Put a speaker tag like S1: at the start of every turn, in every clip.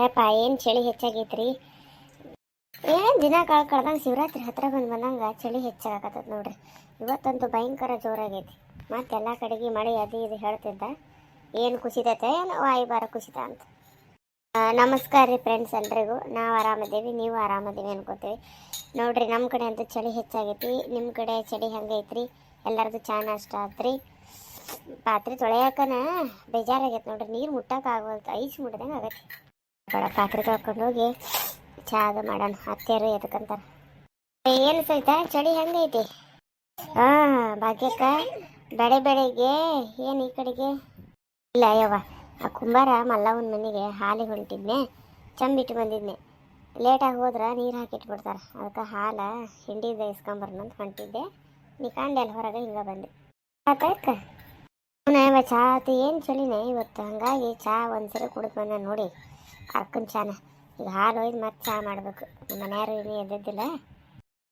S1: ಏಪ್ಪ ಏನು ಚಳಿ ಹೆಚ್ಚಾಗೈತ್ರಿ? ಏನು ದಿನ ಕಳ್ ಕಳ್ದಂಗೆ ಶಿವರಾತ್ರಿ ಹತ್ರ ಬಂದು ಬಂದಂಗೆ ಚಳಿ ಹೆಚ್ಚಾಗತ್ತದ ನೋಡ್ರಿ. ಇವತ್ತಂತೂ ಭಯಂಕರ ಜೋರಾಗೈತಿ. ಮತ್ತೆ ಎಲ್ಲ ಕಡೆಗೆ ಮಳೆ ಅದು ಇದು ಹೇಳ್ತಿದ್ದ. ಏನು ಕುಸಿತೈತೆ, ಏನು ವಾಯುಭಾರ ಕುಸಿತ ಅಂತ. ನಮಸ್ಕಾರ ರೀ ಫ್ರೆಂಡ್ಸ್ ಎಲ್ರಿಗೂ. ನಾವು ಆರಾಮದೇವಿ, ನೀವು ಆರಾಮದೇವಿ ಅನ್ಕೋತೀವಿ. ನೋಡ್ರಿ ನಮ್ಮ ಕಡೆ ಅಂತೂ ಚಳಿ ಹೆಚ್ಚಾಗೈತಿ. ನಿಮ್ಮ ಕಡೆ ಚಳಿ ಹೆಂಗೈತ್ರಿ? ಎಲ್ಲರದು ಚಾ ನಾಷ್ಟ ಆತ್ರಿ? ಪಾತ್ರೆ ತೊಳೆಯಾಕನ ಬೇಜಾರಾಗೈತೆ ನೋಡ್ರಿ, ನೀರು ಮುಟ್ಟಕ್ಕೆ ಆಗೋಲ್ತು, ಐಸ್ ಮುಟ್ದಂಗೆ ಆಗತ್ತೆ ಬೇಡ ಪಾತ್ರೆ ತೊಳ್ಕೊಂಡು ಹೋಗಿ ಅದು ಮಾಡೋಣ, ಅತ್ತೆಯರು ಎದಕ್ಕಂತಾರ ಏನು ಸಹಿತ ಚಳಿ ಹೆಂಗೈತಿ ಹಾಂ, ಭಾಗ್ಯಕ್ಕ, ಬೆಳೆ ಬೆಳೆಗೆ ಏನು ಈ ಕಡೆಗೆ? ಇಲ್ಲ, ಯವ್ವ, ಆ ಕುಂಬಾರ ಮಲ್ಲವನ ಮನೆಗೆ ಹಾಲಿಗೆ ಹೊಂಟಿದ್ನೆ ಚಂಬಿಟ್ಟು ಬಂದಿದ್ನೆ. ಲೇಟಾಗಿ ಹೋದ್ರೆ ನೀರು ಹಾಕಿಟ್ಬಿಡ್ತಾರೆ ಅದಕ್ಕೆ ಹಾಲ ಹಿಂಡಿದ ಇಸ್ಕೊಂಬರ್ನಂತ ಹೊಂಟಿದ್ದೆ. ನೀ ಕಂಡೆ ಅಲ್ಲಿ ಹೊರಗೆ, ಹಿಂಗೆ ಬಂದೆ. ಆತಾಯ್ಕ ಯವ್ವ ಚಾ ಆತು ಏನು ಚಳಿನೇ ಇವತ್ತು? ಹಂಗಾಗಿ ಚಾ ಒಂದ್ಸಲ ಕುಡಿದು ಬಂದ ನೋಡಿ. ಅಕ್ಕನ ಚಾನ. ಈಗ ಹಾಲು ಒಯ್ದು ಮತ್ತೆ ಚಾ ಮಾಡಬೇಕು. ನಮ್ಮ ಮನೆಯಾರು ಇನ್ನೂ ಎದ್ದಿದ್ದಿಲ್ಲ.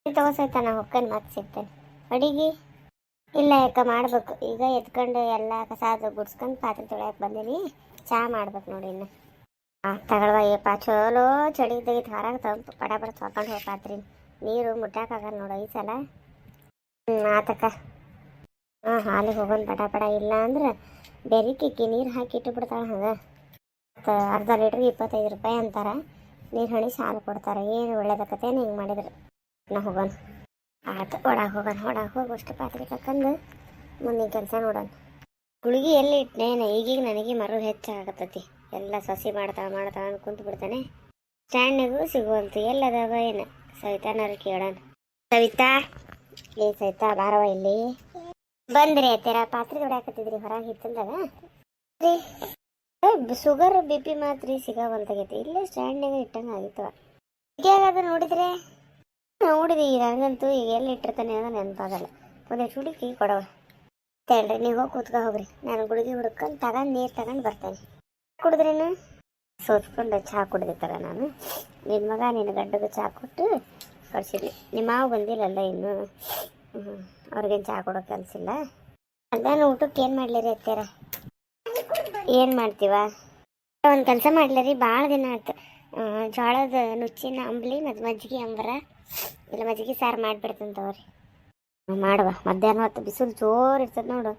S1: ತಗೋಸೈತ ನಾ ಹೊಕ್ಕನ್ ಮತ್ತೆ ಸಿಗ್ತೇನೆ. ಅಡಿಗೆ? ಇಲ್ಲ ಯಾಕ, ಮಾಡ್ಬೇಕು. ಈಗ ಎತ್ಕೊಂಡು ಎಲ್ಲ ಕಸ ಅದು ಗುಡ್ಸ್ಕೊಂಡು ಪಾತ್ರೆ ತೊಳೆಯಕ್ಕೆ ಬಂದೀನಿ. ಚಾ ಮಾಡ್ಬೇಕು ನೋಡಿ ಇನ್ನು. ತಗೊಳ್ವ ಏಪ ಚಲೋ ಚಳಿ ಇದ್ದೈತೆ. ಹೊರಗೆ ತಂಪು ಪಡ ಪಡ ತೊಳ್ಕೊಂಡು ಹೋಗಿ ಪಾತ್ರೆ ನೀರು ಮುಟ್ಟಾಕಾಗಲ್ಲ ನೋಡು ಈ ಸಲ. ಹ್ಞೂ ಆತಕ್ಕ. ಹಾಂ ಹಾಲಿಗೆ ಹೋಗೋಣ ಪಟ ಬಡ ಇಲ್ಲ ಅಂದ್ರೆ ಬೆರಿಕಿಕ್ಕಿ ನೀರು ಹಾಕಿ ಇಟ್ಟು ಬಿಡ್ತಾಳೆ ಹಂಗೆ ಅರ್ಧ ಲೀಟ್ರಿಗೆ ಇಪ್ಪತ್ತೈದು ರೂಪಾಯಿ ಅಂತಾರೆ. ನೀರು ಹಣಿ ಸಾಲು ಕೊಡ್ತಾರೆ. ಏನು ಒಳ್ಳೇದಕ್ಕತ್ತೇನು ಹಿಂಗೆ ಮಾಡಿದ್ರು. ನಾ ಹೋಗೋಣ. ಆಯ್ತು ಒಳಗೆ ಹೋಗೋಣ ಒಳಗೆ ಹೋಗಿ ಅಷ್ಟು ಪಾತ್ರೆ ತಕ್ಕಂದು ಮುಂದಿನ ಕೆಲಸ ನೋಡೋಣ. ಗುಳಿಗೆ ಎಲ್ಲಿ ಇಟ್ಟನೇನ ಈಗೀಗ ನನಗೆ ಮರು ಹೆಚ್ಚಾಗತ್ತತಿ ಎಲ್ಲ ಸಸಿ ಮಾಡ್ತಾಳೆ ಅಂತ ಕುಂತು ಬಿಡ್ತಾನೆ. ಸ್ಟ್ಯಾಂಡಿಗೂ ಸಿಗುವಂತು. ಎಲ್ಲದವ ಏನು? ಸವಿತಾನಾರು ಕೇಳೋಣ ಸವಿತಾ? ಏ ಸವಿತಾ ಬಾರವ ಇಲ್ಲಿ. ಬಂದ್ರಿ ಅತ್ತೆರ, ಪಾತ್ರೆ ತೊಡ್ಯಾಕತ್ತಿದ್ರಿ ಹೊರಗೆ ಹಿತ್ತಲ್ದಾಗ ಶುಗರ್ ಬಿ ಪಿ ಮಾತ್ರ ಸಿಗವಲ್ತಾಗೈತಿ ಇಲ್ಲೇ ಸ್ಟ್ಯಾಂಡ್ನಾಗ ಇಟ್ಟಂಗೆ ಆಗಿತ್ತವ ಅದು ನೋಡಿದ್ರೆ? ನೋಡಿದೆ, ಈಗ ನನಗಂತೂ ಈಗ ಎಲ್ಲಿ ಇಟ್ಟಿರ್ತಾನೆ ಅನ್ನೋ ನೆನಪಾಗಲ್ಲ. ಒಂದು ಹುಡುಕಿ ಕೊಡವ. ಹೇಳ್ರಿ ನೀವು ಹೋಗಿ ಕೂತ್ಕೊ, ಹೋಗ್ರಿ. ನಾನು ಗುಡುಗಿ ಹುಡ್ಕೊಂಡು ತಗೊಂಡು, ನೀರು ತಗೊಂಡು ಬರ್ತೇನೆ. ಕುಡಿದ್ರೇನು? ಸೋತ್ಕೊಂಡು ಚಹಾ ಕುಡ್ದೆ ತಗ ನಾನು ನಿನ್ನ ಮಗ ನಿನ್ನ ಗಂಡಗೆ ಚಹಾ ಕೊಟ್ಟು ಕಳ್ಸಿದ್ವಿ ನಿಮ್ಮ ಮಾವು ಬಂದಿಲ್ಲಲ್ಲ ಇನ್ನು. ಹ್ಞೂ ಅವ್ರಿಗೇನು ಚಹಾ ಕೊಡೋ ಕೆಲಸ ಇಲ್ಲ. ಅದಾನು ಊಟಕ್ಕೆ ಏನು ಮಾಡ್ಲಿರಿ ಅತ್ತೀರ ಏನು ಮಾಡ್ತೀವ? ಒಂದು ಕೆಲಸ ಮಾಡ್ಲಿರಿ ಭಾಳ ದಿನ ಆಯ್ತು. ಜೋಳದ ನುಚ್ಚಿನ ಅಂಬ್ಲಿ ಮತ್ತು ಮಜ್ಜಿಗೆ ಅಂಬರ, ಇಲ್ಲ ಮಜ್ಜಿಗೆ ಸಾರು ಮಾಡಿಬಿಡ್ತಂತವ್ರಿ. ಮಾಡುವ. ಮಧ್ಯಾಹ್ನ ಹೊತ್ತು ಬಿಸಿಲು ಜೋರು ಇರ್ತದೆ ನೋಡು.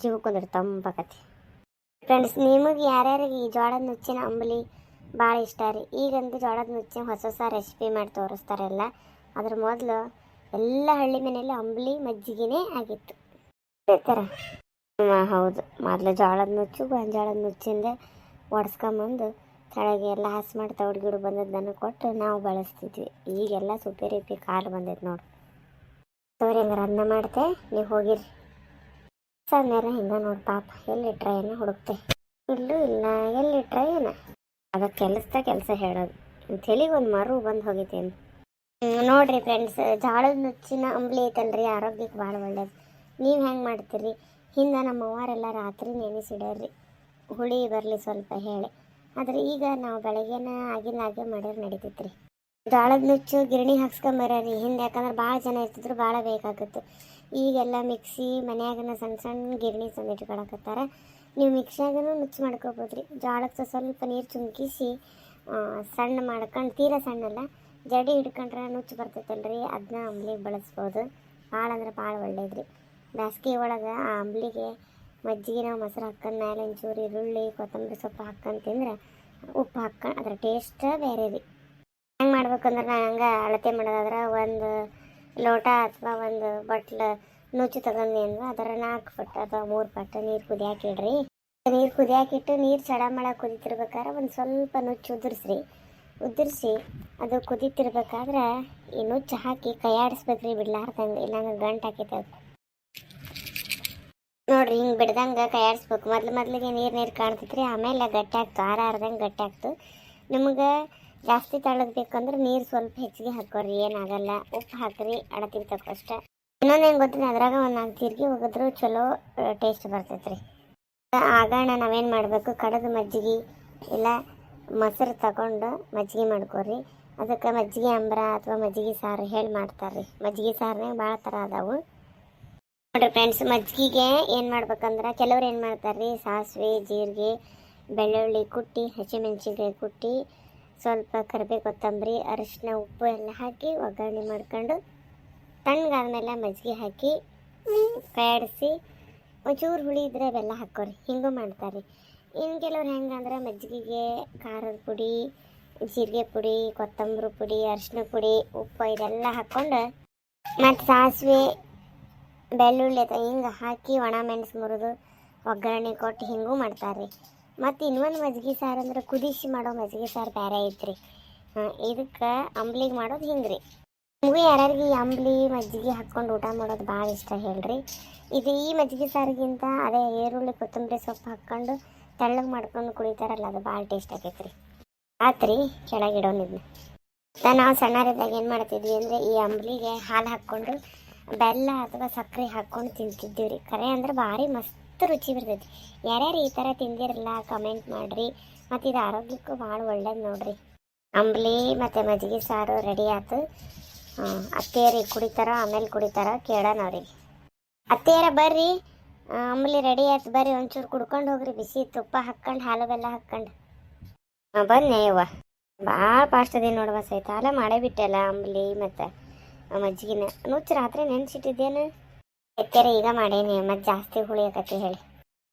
S1: ಜೀವಕ್ಕೊಂದ್ರೆ ತಂಪಾಕತಿ. ಫ್ರೆಂಡ್ಸ್ ನಿಮಗೆ ಯಾರ್ಯಾರಿಗೆ ಈ ಜೋಳದ ನುಚ್ಚಿನ ಅಂಬ್ಲಿ ಭಾಳ ಇಷ್ಟ ರೀ? ಈಗಂದು ಜೋಳದ ನುಚ್ಚಿನ ಹೊಸ ಹೊಸ ರೆಸಿಪಿ ಮಾಡಿ ತೋರಿಸ್ತಾರೆ ಎಲ್ಲ ಅದ್ರ ಮೊದಲು ಎಲ್ಲ ಹಳ್ಳಿ ಮನೆಯಲ್ಲಿ ಅಂಬಲಿ, ಮಜ್ಜಿಗೆನೇ ಆಗಿತ್ತು. ಥರ ಹೌದು. ಮೊದಲು ಜೋಳದ ನುಚ್ಚು, ಗೊಂಜಾಳದ ನುಚ್ಚಿಂದ ಒಡ್ಸ್ಕೊಂಬಂದು ತಳಗೆ ಎಲ್ಲ ಹಸಿ ಮಾಡಿ ತೌಡು ಗಿಡ ಬಂದದ್ದನ್ನು ಕೊಟ್ಟು ನಾವು ಬಳಸ್ತಿದ್ವಿ. ಈಗೆಲ್ಲ ಸೂಪರ್ ರೀತಿ ಕಾಲು ಬಂದೈತೆ ನೋಡಿ. ಸೋರಿ ಹಂಗಾರೆ ಅನ್ನ ಮಾಡ್ತೆ, ನೀವು ಹೋಗಿರಿ. ಸಣ್ಣರ ಹಿಂಗೆ ನೋಡಿ ಪಾಪ. ಎಲ್ಲಿ ಟ್ರೈನ ಹುಡುಕ್ತೆ? ಇಲ್ಲೂ ಇಲ್ಲ. ಎಲ್ಲಿಟ್ರ ಏನ ಅದ ಕೆಲಸದ ಕೆಲಸ ಹೇಳೋದು. ತಲೆಗೆ ಒಂದು ಮರು ಬಂದು ಹೋಗಿದ್ದೇನೆ ನೋಡ್ರಿ ಫ್ರೆಂಡ್ಸ್ ಜಾಳದ ನುಚ್ಚಿನ ಅಂಬ್ಲಿ ಐತಲ್ರಿ, ಆರೋಗ್ಯಕ್ಕೆ ಭಾಳ ಒಳ್ಳೇದು. ನೀವು ಹೆಂಗೆ ಮಾಡ್ತೀರಿ? ಹಿಂದೆ ನಮ್ಮ ಅವ್ವಾರೆಲ್ಲ ರಾತ್ರಿ ನೆನೆಸಿಡೋರಿ ಹುಳಿ ಬರಲಿ ಸ್ವಲ್ಪ ಹೇಳಿ. ಆದರೆ ಈಗ ನಾವು ಬೆಳಗ್ಗೆನ ಆಗಿನ ಹಾಗೆ ಮಾಡಿದ್ರೆ ನಡೀತೈತ್ರಿ. ಜಾಳದ ನುಚ್ಚು ಗಿರಣಿ ಹಾಕ್ಸ್ಕೊಂಬರ್ರಿ ಹಿಂದೆ ಯಾಕಂದ್ರೆ ಭಾಳ ಜನ ಇರ್ತಿದ್ರು ಭಾಳ ಬೇಕಾಗುತ್ತೆ ಈಗೆಲ್ಲ ಮಿಕ್ಸಿ, ಮನ್ಯಾಗನ ಸಣ್ಣ ಸಣ್ಣ ಗಿರಣಿ ತಂದು ಇಟ್ಕೊಳಕತ್ತಾರೆ. ನೀವು ಮಿಕ್ಸಿಯಾಗನೂ ನುಚ್ಚು ಮಾಡ್ಕೋಬೋದ್ರಿ. ಜಾಳಕ್ಕೆ ಸ್ವಲ್ಪ ನೀರು ಚುಮ್ಕಿಸಿ ಸಣ್ಣ ಮಾಡ್ಕೊಂಡು, ತೀರಾ ಸಣ್ಣ ಅಲ್ಲ ಜಡಿ ಹಿಡ್ಕೊಂಡ್ರೆ ನುಚ್ಚು ಬರ್ತೈತಲ್ರಿ ಅದನ್ನ ಅಂಬ್ಲಿಗೆ ಬಳಸ್ಬೋದು. ಭಾಳ ಅಂದ್ರೆ ಭಾಳ ಒಳ್ಳೇದ್ರಿ. ಬ್ಯಾಸ್ಗೆ ಒಳಗೆ ಆ ಅಂಬ್ಲಿಗೆ ಮಜ್ಜಿಗೆ ನಾವು ಮೊಸರು ಹಾಕೊಂಡ್ ಮೇಲೆ ಒಂಚೂರು ಈರುಳ್ಳಿ, ಕೊತ್ತಂಬರಿ ಸೊಪ್ಪು ಹಾಕೊಂಡು ತಿಂದ್ರೆ ಉಪ್ಪು ಹಾಕ್ಕೊಂಡು ಅದ್ರ ಟೇಸ್ಟ್ ಬೇರೆ ರೀ. ಹೆಂಗೆ ಮಾಡ್ಬೇಕಂದ್ರೆ ನಾನು ಹಂಗೆ ಅಳತೆ ಮಾಡೋದಾದ್ರೆ ಒಂದು ಲೋಟ ಅಥವಾ ಒಂದು ಬಟ್ಲು ನುಚ್ಚು ತಗೊಂಡು ಅಂದ್ರೆ ಅದರ ನಾಲ್ಕು ಪಟ್ಟು ಅಥವಾ ಮೂರು ಪಟ್ಟು ನೀರು ಕುದಿಯಾಕಿಡ್ರಿ ನೀರು ಕುದಿಯಾಕಿಟ್ಟು ನೀರು ಚಡಮಳ ಕುದಿತಿರ್ಬೇಕಾದ್ರೆ ಒಂದು ಸ್ವಲ್ಪ ನುಚ್ಚು ಉದುರಿಸ್ರಿ. ಉದುರಿಸಿ, ಅದು ಕುದಿತಿರ್ಬೇಕಾದ್ರೆ ಈ ನುಚ್ಚು ಹಾಕಿ ಕೈಯಾಡಿಸ್ಬೇಕ್ರಿ, ಬಿಡ್ಲಾರ್ದಂಗೆ, ಇಲ್ಲಾಂದ್ರೆ ಗಂಟು ಹಾಕೈತೆ ಅದು ನೋಡ್ರಿ, ಹಿಂಗೆ ಬಿಡ್ದಂಗೆ ಕೈಯಾಡಿಸ್ಬೇಕು. ಮೊದ್ಲು ಮೊದಲಿಗೆ ನೀರು ನೀರು ಕಾಣ್ತೈತ್ರಿ, ಆಮೇಲೆ ಗಟ್ಟಿ ಆಗ್ತು, ಆರ ಆರ್ದಂಗೆ ಗಟ್ಟಿ ಆಗ್ತು. ನಿಮ್ಗೆ ಜಾಸ್ತಿ ತಳದ್ ಬೇಕಂದ್ರೆ ನೀರು ಸ್ವಲ್ಪ ಹೆಚ್ಚಿಗೆ ಹಾಕೋರಿ, ಏನಾಗಲ್ಲ. ಉಪ್ಪು ಹಾಕ್ರಿ ಅಳತಿಗೆ ತಕ್ಕಷ್ಟ ಇನ್ನೊಂದು ಏನು ಗೊತ್ತಿಲ್ಲ, ಅದ್ರಾಗ ಒಂದು ನಾಲ್ಕು ಜೀರಿಗೆ ಹೋಗಿದ್ರು ಚಲೋ ಟೇಸ್ಟ್ ಬರ್ತೈತ್ರಿ. ಆಗಣ ನಾವೇನು ಮಾಡಬೇಕು, ಕಡದ ಮಜ್ಜಿಗೆ, ಇಲ್ಲ ಮೊಸರು ತಗೊಂಡು ಮಜ್ಜಿಗೆ ಮಾಡ್ಕೊರಿ. ಅದಕ್ಕೆ ಮಜ್ಜಿಗೆ ಅಂಬ್ರ ಅಥವಾ ಮಜ್ಜಿಗೆ ಸಾರು ಹೇಳಿ ಮಾಡ್ತಾರೆ ರೀ ಮಜ್ಜಿಗೆ ಸಾರನೇ ಭಾಳ ಥರ ಅದಾವು. ನೋಡ್ರಿ ಫ್ರೆಂಡ್ಸ್ ಮಜ್ಜಿಗೆಗೆ ಏನು ಮಾಡ್ಬೇಕಂದ್ರೆ ಕೆಲವ್ರು ಏನು ಮಾಡ್ತಾರೆ ರೀ ಸಾಸಿವೆ, ಜೀರಿಗೆ, ಬೆಳ್ಳುಳ್ಳಿ ಕುಟ್ಟಿ, ಹಸಿಮೆಣ್ಸಿನ್ಕಾಯಿ ಕುಟ್ಟಿ, ಸ್ವಲ್ಪ ಕರಿಬೇವು ಕೊತ್ತಂಬರಿ ಅರಿಶಿನ ಉಪ್ಪು ಎಲ್ಲ ಹಾಕಿ ಒಗ್ಗರಣೆ ಮಾಡ್ಕೊಂಡು ತಣ್ಣಗಾದ್ಮೇಲೆ ಮಜ್ಜಿಗೆ ಹಾಕಿ ಕೈಯಾಡಿಸಿ ಒಂಚೂರು ಹುಳಿ ಇದ್ರೆ ಬೆಲ್ಲ ಹಾಕೋರಿ ಹಿಂಗೂ ಮಾಡ್ತಾರೆ ಇನ್ನು ಕೆಲವ್ರು ಹೆಂಗಂದ್ರೆ ಮಜ್ಜಿಗೆಗೆ ಖಾರದ ಪುಡಿ, ಜೀರಿಗೆ ಪುಡಿ, ಕೊತ್ತಂಬರಿ ಪುಡಿ ಅರಿಶಿನ ಪುಡಿ, ಉಪ್ಪು ಇದೆಲ್ಲ ಹಾಕ್ಕೊಂಡು ಮತ್ತು ಸಾಸಿವೆ, ಬೆಳ್ಳುಳ್ಳಿ ಅಥವಾ ಹಿಂಗೆ ಹಾಕಿ ಒಣ ಮೆಣಸು ಮುರಿದು ಒಗ್ಗರಣೆ ಕೊಟ್ಟು ಹಿಂಗೂ ಮಾಡ್ತಾರೆ ಮತ್ತು ಇನ್ನೊಂದು ಮಜ್ಜಿಗೆ ಸಾರು ಅಂದ್ರೆ ಕುದಿಸಿ ಮಾಡೋ ಮಜ್ಜಿಗೆ ಸಾರು ಬೇರೆ ಐತ್ರಿ. ಇದಕ್ಕೆ ಅಂಬ್ಲಿಗೆ ಮಾಡೋದು ಹಿಂಗೆ ರೀ ನಿಮಗೂ ಯಾರ್ಯಾರಿಗೆ ಅಂಬ್ಲಿ, ಮಜ್ಜಿಗೆ ಹಾಕ್ಕೊಂಡು ಊಟ ಮಾಡೋದು ಭಾಳ ಇಷ್ಟ ಹೇಳ್ರಿ. ಇದು ಈ ಮಜ್ಜಿಗೆ ಸಾರಿಗಿಂತ ಅದೇ ಈರುಳ್ಳಿ, ಕೊತ್ತಂಬರಿ ಸೊಪ್ಪು ಹಾಕ್ಕೊಂಡು ತೆಳ್ಳಗೆ ಮಾಡ್ಕೊಂಡು ಕುಡಿತಾರಲ್ಲ, ಅದು ಭಾಳ ಟೇಸ್ಟ್ ಆಗೈತೆ ರೀ ಆತ್ರಿ ಕೆಳಗಿಡೋನಿದ್ನ ನಾವು ಸಣ್ಣರಿದ್ದಾಗ ಏನು ಮಾಡ್ತಿದ್ವಿ ಅಂದರೆ, ಈ ಅಂಬ್ಲಿಗೆ ಹಾಲು ಹಾಕ್ಕೊಂಡು, ಬೆಲ್ಲ ಅಥವಾ ಸಕ್ಕರೆ ಹಾಕ್ಕೊಂಡು ತಿಂತಿದ್ದೀವಿ ರೀ ಕರೆ ಅಂದ್ರೆ ಭಾರಿ ಮಸ್ತ್ ರುಚಿ ಬರ್ತೈತಿ. ಯಾರ್ಯಾರು ಈ ಥರ ತಿಂದಿರಲ್ಲ ಕಮೆಂಟ್ ಮಾಡಿರಿ. ಮತ್ತು ಇದು ಆರೋಗ್ಯಕ್ಕೂ ಭಾಳ ಒಳ್ಳೇದು ನೋಡ್ರಿ. ಅಂಬ್ಲಿ ಮತ್ತು ಮಜ್ಜಿಗೆ ಸಾರು ರೆಡಿ ಆಯ್ತು ಅತ್ತೆಯರಿಗೆ ಕುಡಿತಾರೋ, ಆಮೇಲೆ ಕುಡಿತಾರೋ ಕೇಳೋಣ ಅವ್ರಿಗೆ. ಅತ್ತೆಯರ ಬರ್ರಿ. ಆ, ಅಂಬ್ಲಿ ರೆಡಿ ಆಯ್ತು ಬರ್ರಿ ಒಂಚೂರು ಕುಡ್ಕೊಂಡು ಹೋಗ್ರಿ ಬಿಸಿ ತುಪ್ಪ ಹಾಕ್ಕೊಂಡು ಹಾಲು ಬೆಲ್ಲ ಹಾಕ್ಕೊಂಡು. ಹಾಂ ಬನ್ನಿ ಅಯ್ಯವ್ವ ಭಾಳ ಫಾಸ್ಟ್ ಅದೇ ನೋಡುವ ಸಹಿತ ಅಲ್ಲ ಮಾಡೇ ಬಿಟ್ಟೆಲ್ಲ ಅಂಬ್ಲಿ ಮತ್ತು ಮಜ್ಜಿಗೆನ. ನುಚ್ಚು ರಾತ್ರಿ ನೆನ್ಸಿಟ್ಟಿದ್ದೇನು? ಎತ್ತೇರೆ ಈಗ ಮಾಡೇನಿ ಮತ್ತು ಜಾಸ್ತಿ ಹುಳಿ ಆಕತಿ ಹೇಳಿ.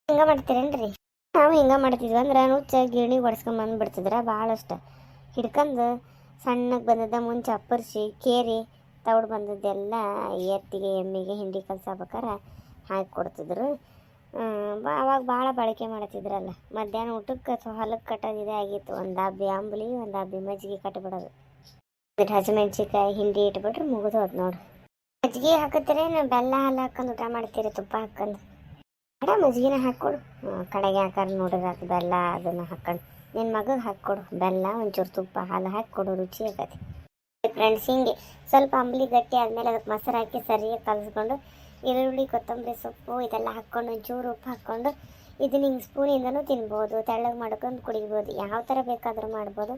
S1: ಹಿಂಗೆ ಮಾಡ್ತೀರೇನ್ರಿ? ನಾವು ಹಿಂಗೆ ಮಾಡ್ತಿದ್ವಿ ಅಂದ್ರೆ ನುಚ್ಚ ಗಿರಣಿ ಒಡ್ಸ್ಕೊಂಡ್ ಬಂದ್ಬಿಡ್ತಿದ್ರ ಭಾಳಷ್ಟು ಹಿಡ್ಕೊಂಡು ಸಣ್ಣಗೆ ಬಂದದ್ದ ಮುಂಚೆ ಅಪ್ಪರ್ಸಿ ಕೇರಿ ತೌಡು ಬಂದದ್ದೆಲ್ಲ ಎತ್ತಿಗೆ ಎಮ್ಮಿಗೆ ಹಿಂಡಿ ಕಲ್ಸಬೇಕಾರೆ. ಹಾಕಿ ಕೊಡ್ತಿದ್ರು. ಬಾ- ಅವಾಗ ಭಾಳ ಬಳಕೆ ಮಾಡ್ತಿದ್ರಲ್ಲ ಮಧ್ಯಾಹ್ನ ಊಟಕ್ಕೆ ಸೊ ಹೊಲಕ್ಕೆ ಕಟ್ಟೋದು ಇದೇ ಆಗಿತ್ತು. ಒಂದು ಅಬ್ಬಿ ಅಂಬ್ಲಿ ಒಂದು ಅಬ್ಬಿ ಮಜ್ಜಿಗೆ ಕಟ್ಬಿಡೋದು. ಒಂದಿಟ್ಟು ಹಸಿಮೆಣ್ಸಿಕಾಯಿ ಹಿಂಡಿ ಇಟ್ಬಿಟ್ರೆ ಮುಗಿದು ಹೋದ್ ನೋಡು. ಮಜ್ಜಿಗೆ ಹಾಕತ್ತೀರೇನು ಬೆಲ್ಲ ಹಾಲು ಹಾಕೊಂಡು ಊಟ ಮಾಡ್ತೀರಿ? ತುಪ್ಪ ಹಾಕೊಂಡು. ಅಡ, ಮಜ್ಜಿಗೆನ ಹಾಕ್ಕೊಡು. ಕಡೆಗೆ ಹಾಕಾರ ನೋಡಿದ್ರೆ ಅದು ಬೆಲ್ಲ, ಅದನ್ನು ಹಾಕೊಂಡು. ನಿನ್ನ ಮಗಗೆ ಹಾಕ್ಕೊಡು. ಬೆಲ್ಲ, ಒಂಚೂರು ತುಪ್ಪ, ಹಾಲು ಹಾಕ್ಕೊಡು, ರುಚಿ ಆಗತ್ತೆ. ಫ್ರೆಂಡ್ಸ್ ಹಿಂಗೆ. ಸ್ವಲ್ಪ ಅಂಬಲಿ ಗಟ್ಟಿ ಆದಮೇಲೆ ಅದಕ್ಕೆ ಮೊಸರು ಹಾಕಿ ಸರಿಯಾಗಿ ಕಲಿಸ್ಕೊಂಡು ಈರುಳ್ಳಿ, ಕೊತ್ತಂಬರಿ ಸೊಪ್ಪು ಇದೆಲ್ಲ ಹಾಕ್ಕೊಂಡು, ಒಂಚೂರು ಉಪ್ಪು ಹಾಕ್ಕೊಂಡು ಇದನ್ನ ಹಿಂಗೆ ಸ್ಪೂನಿಂದನೂ ತಿನ್ಬೋದು, ತೆಳ್ಳಗೆ ಮಾಡ್ಕೊಂಡು ಕುಡಿಬೋದು, ಯಾವ ಥರ ಬೇಕಾದರೂ ಮಾಡ್ಬೋದು.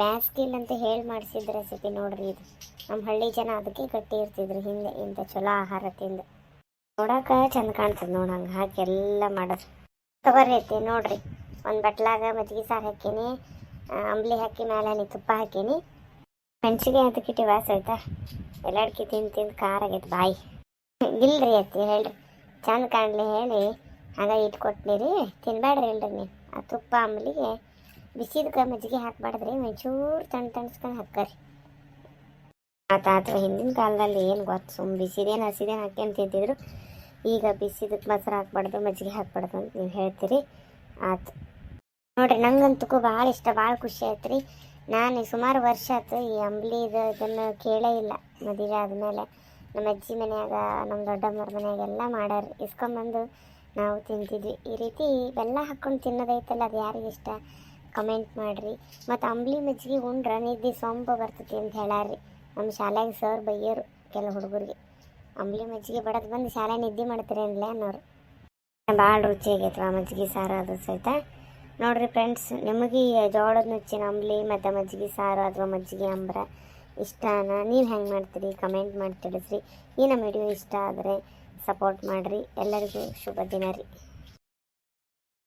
S1: ಬ್ಯಾಸ್ಗಿಲ್ ಅಂತ ಹೇಳಿ ಮಾಡಿಸಿದ ರೆಸಿಪಿ ನೋಡ್ರಿ ಇದು. ನಮ್ಮ ಹಳ್ಳಿ ಜನ ಅದಕ್ಕೆ ಗಟ್ಟಿ ಇರ್ತಿದ್ರು, ಹಿಂದೆ ಇಂಥ ಚಲೋ ಆಹಾರ ತಿಂದು. ನೋಡೋಕೆ ಚಂದ ಕಾಣ್ತದೆ ನೋಡಿ ಹಂಗೆ ಹಾಕಿ ಎಲ್ಲ ಮಾಡೋದು. ತಗೋರಿ ಐತಿ ನೋಡ್ರಿ. ಒಂದು ಬಟ್ಲಾಗ ಮಜ್ಜಿಗೆ ಸಾರು ಹಾಕೀನಿ ಅಂಬ್ಲಿ ಹಾಕಿ ಮೇಲೆ ತುಪ್ಪ ಹಾಕೀನಿ. ಮೆಣಸಿಗೆ ಅದಕ್ಕಿಟ್ಟು ವಾಸ ಆಯ್ತಾ? ಎಲ್ಲಡ್ಕಿ ತಿಂದು ತಿಂದು ಖಾರ ಆಗೈತೆ, ಬಾಯಿ. ಇಲ್ರಿ ಅತ್ತಿ, ಹೇಳ್ರಿ. ಚಂದ ಕಾಣಲಿ ಹೇಳಿ. ಆಗ ಇಟ್ಕೊಟ್ನಿರಿ. ತಿನ್ಬೇಡ್ರಿ ಇಲ್ರಿ ನೀವು ಆ ತುಪ್ಪ ಆಮ್ಲಿಗೆ ಬಿಸಿದಕ್ಕೆ ಮಜ್ಜಿಗೆ ಹಾಕ್ಬಾರ್ದ್ರಿ. ಒಂಚೂರು ತಣ್ಣ ತಣ್ಸ್ಕೊಂಡು ಹಾಕ್ಕರಿ. ಆ ತಾತ ಹಿಂದಿನ ಕಾಲದಲ್ಲಿ ಏನು ಗೊತ್ತು, ಸುಮ್ ಬಿಸಿದೇನು ಹಸಿದೇನು ಹಾಕ್ಯಂತ ತಿಂತಿದ್ರು. ಈಗ ಬಿಸಿದಕ್ಕೆ ಮೊಸರು ಹಾಕ್ಬಾರ್ದು, ಮಜ್ಜಿಗೆ ಹಾಕ್ಬಾರ್ದು ಅಂತ ನೀವು ಹೇಳ್ತೀರಿ. ಆತು. ನೋಡ್ರಿ, ನಂಗಂತೂ ಭಾಳ ಇಷ್ಟ, ಭಾಳ ಖುಷಿ ಆಯ್ತು ನಾನು ಸುಮಾರು ವರ್ಷ ಆಯ್ತು ಈ ಅಂಬ್ಲಿದು ಇದನ್ನು ಕೇಳೇ ಇಲ್ಲ. ಮದುವೆ ಆದಮೇಲೆ. ನಮ್ಮ ಅಜ್ಜಿ ಮನ್ಯಾಗ, ನಮ್ಮ ದೊಡ್ಡಮ್ಮರ ಮನ್ಯಾಗೆಲ್ಲ ಮಾಡ್ಯಾರ. ಇಸ್ಕೊಂಬಂದು ನಾವು ತಿಂತಿದ್ವಿ. ಈ ರೀತಿ ಬೆಲ್ಲ ಹಾಕ್ಕೊಂಡು ತಿನ್ನೋದೈತಲ್ಲ ಅದು ಯಾರಿಗೆ ಇಷ್ಟ? ಕಮೆಂಟ್ ಮಾಡಿರಿ. ಮತ್ತು ಅಂಬ್ಲಿ ಮಜ್ಜಿಗೆ ಉಂಡ್ರೆ ನಿದ್ದೆ ಸೊಂಪು ಬರ್ತೈತಿ ಅಂತ ಹೇಳಾರ್ರಿ. ನಮ್ಮ ಶಾಲೆಗೆ ಸರ್ ಬೈಯೋರು, ಕೆಲವು ಹುಡುಗರಿಗೆ. ಅಂಬ್ಲಿ ಮಜ್ಜಿಗೆ ಬಡದು ಬಂದು ಶಾಲೆ ನಿದ್ದೆ ಮಾಡ್ತೀರಿ ಅನ್ಲೇ ಅನ್ನೋರು. ಭಾಳ ರುಚಿ ಆಗೈತೆ ಆ ಮಜ್ಜಿಗೆ ಸಾರು ಅದು ಸಹಿತ? ನೋಡಿರಿ ಫ್ರೆಂಡ್ಸ್ ನಿಮಗೆ ಜೋಳದ ನುಚ್ಚಿನ ಅಂಬ್ಲಿ ಮತ್ತು ಮಜ್ಜಿಗೆ ಸಾರು ಅಥವಾ ಮಜ್ಜಿಗೆ ಅಂಬ್ರ ಇಷ್ಟನ? ನೀವು ಹೆಂಗೆ ಮಾಡ್ತೀರಿ? ಕಮೆಂಟ್ ಮಾಡಿ ತಿಳಿಸ್ರಿ. ಈ ನಮ್ಮ ವಿಡಿಯೋ ಇಷ್ಟ ಆದರೆ ಸಪೋರ್ಟ್ ಮಾಡಿರಿ. ಎಲ್ಲರಿಗೂ ಶುಭ ದಿನ ರೀ.